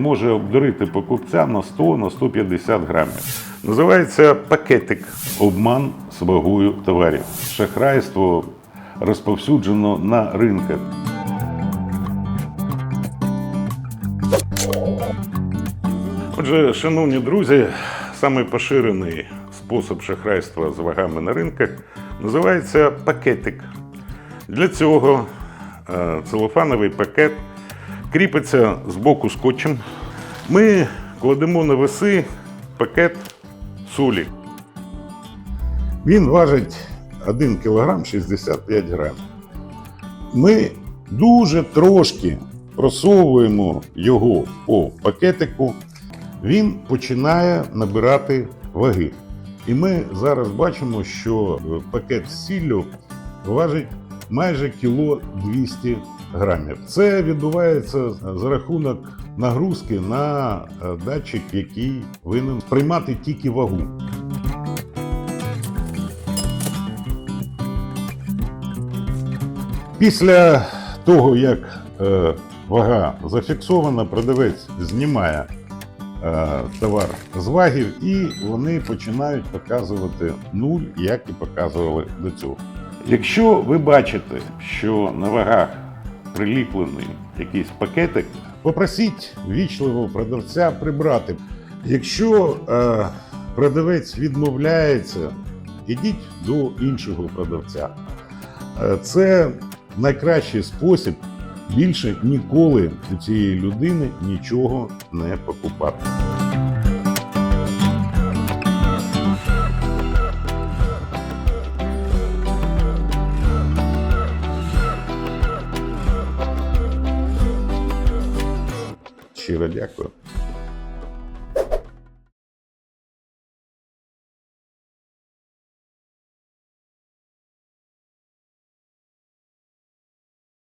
може обдурити покупця на 100 на 150 грамів. Називається пакетик обман з вагою товарів. Шахрайство розповсюджено на ринках. Отже, шановні друзі, самий поширений спосіб шахрайства з вагами на ринках називається пакетик. Для цього е, целофановий пакет кріпиться з боку скотчем. Ми кладемо на веси пакет солі. Він важить 1 кг 65 грам. Ми дуже трошки просовуємо його по пакетику, він починає набирати ваги. І ми зараз бачимо, що пакет з сіллю важить майже кіло 200 грамів. Це відбувається за рахунок нагрузки на е, датчик, який повинен приймати тільки вагу. Після того, як е, вага зафіксована, продавець знімає е, товар з вагів і вони починають показувати нуль, як і показували до цього. Якщо ви бачите, що на вагах приліплений якийсь пакетик, попросіть вічливого продавця прибрати. Якщо е, продавець відмовляється, ідіть до іншого продавця. Е, Це найкращий спосіб більше ніколи у цієї людини нічого не покупати. щиро дякую.